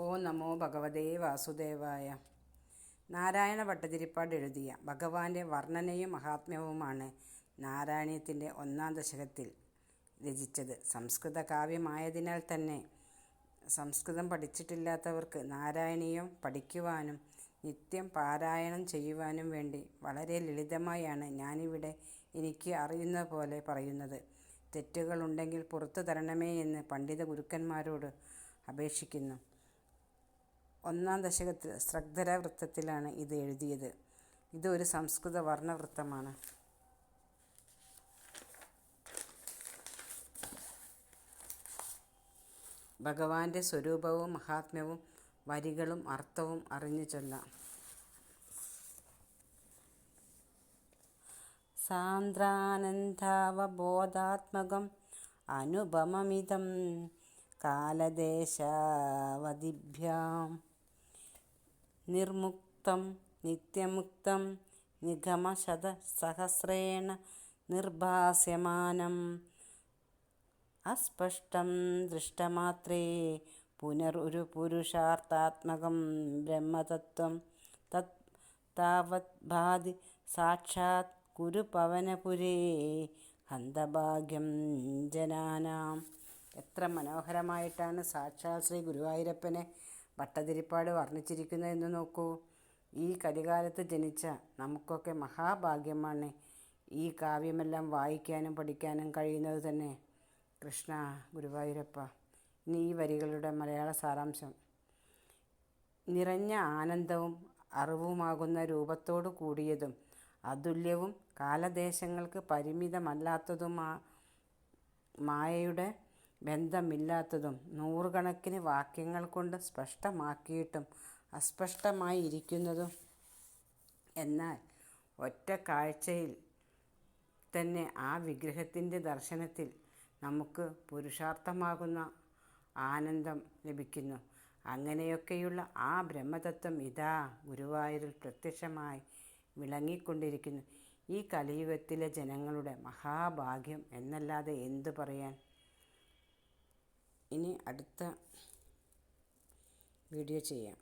ഓ നമോ ഭഗവതേ വാസുദേവായ. നാരായണ ഭട്ടതിരിപ്പാട് എഴുതിയ ഭഗവാന്റെ വർണനയും മഹാത്മ്യവുമാണ് നാരായണീയത്തിന്റെ ഒന്നാം ദശകത്തിൽ രചിച്ചത്. സംസ്കൃത കാവ്യമായതിനാൽ തന്നെ സംസ്കൃതം പഠിച്ചിട്ടില്ലാത്തവർക്ക് നാരായണീയം പഠിക്കുവാനും നിത്യം പാരായണം ചെയ്യുവാനും വേണ്ടി വളരെ ലളിതമായാണ് ഞാനിവിടെ എനിക്ക് അറിയുന്ന പോലെ പറയുന്നത്. തെറ്റുകളുണ്ടെങ്കിൽ പുറത്തു തരണമേ എന്ന് പണ്ഡിത ഗുരുക്കന്മാരോട് അപേക്ഷിക്കുന്നു. ഒന്നാം ദശകത്തിൽ സ്രഗ്ധര വൃത്തത്തിലാണ് ഇത് എഴുതിയത്. ഇത് ഒരു സംസ്കൃത വർണവൃത്തമാണ്. ഭഗവാന്റെ സ്വരൂപവും മഹാത്മ്യവും വരികളും അർത്ഥവും അറിഞ്ഞു ചൊല്ലാം. സാന്ദ്രാനന്ദാവബോധാത്മകം അനുപമമിതം കാലദേശാവതിഭ്യാം നിർമുക്തം നിത്യമുക്തം നിഗമശതസഹസ്രേണ നിർഭാസ്യമാനം. അസ്പഷ്ടം ദൃഷ്ടമാത്രേ പുനരൊരു പുരുഷാർത്ഥാത്മകം ബ്രഹ്മതത്വം തത് താവത് ഭാതി സാക്ഷാത് കുരുപവനപുരേ ഹന്തഭാഗ്യം ജനാനാം. എത്ര മനോഹരമായിട്ടാണ് സാക്ഷാത് ശ്രീ ഗുരുവായൂരപ്പനെ ഭട്ടതിരിപ്പാട് വർണിച്ചിരിക്കുന്നതെന്ന് നോക്കൂ. ഈ കലികാലത്ത് ജനിച്ച നമുക്കൊക്കെ മഹാഭാഗ്യമാണ് ഈ കാവ്യമെല്ലാം വായിക്കാനും പഠിക്കാനും കഴിയുന്നത് തന്നെ. കൃഷ്ണ ഗുരുവായൂരപ്പ ഇനി ഈ വരികളുടെ മലയാള സാരാംശം. നിറഞ്ഞ ആനന്ദവും അറിവുമാകുന്ന രൂപത്തോടു കൂടിയതും അതുല്യവും കാലദേശങ്ങൾക്ക് പരിമിതമല്ലാത്തതുമാ മായയുടെ ബന്ധമില്ലാത്തതും നൂറുകണക്കിന് വാക്യങ്ങൾ കൊണ്ട് സ്പഷ്ടമാക്കിയിട്ടും അസ്പഷ്ടമായി ഇരിക്കുന്നതും എന്നാൽ ഒറ്റ കാഴ്ചയിൽ തന്നെ ആ വിഗ്രഹത്തിന്റെ ദർശനത്തിൽ നമുക്ക് പുരുഷാർത്ഥമാകുന്ന ആനന്ദം ലഭിക്കുന്നു. അങ്ങനെയൊക്കെയുള്ള ആ ബ്രഹ്മതത്വം ഇതാ ഗുരുവായൂരിൽ പ്രത്യക്ഷമായി വിളങ്ങിക്കൊണ്ടിരിക്കുന്നു. ഈ കലിയുഗത്തിലെ ജനങ്ങളുടെ മഹാഭാഗ്യം എന്നല്ലാതെ എന്തു പറയാൻ ഇനി അടുത്ത വീഡിയോ ചെയ്യാം.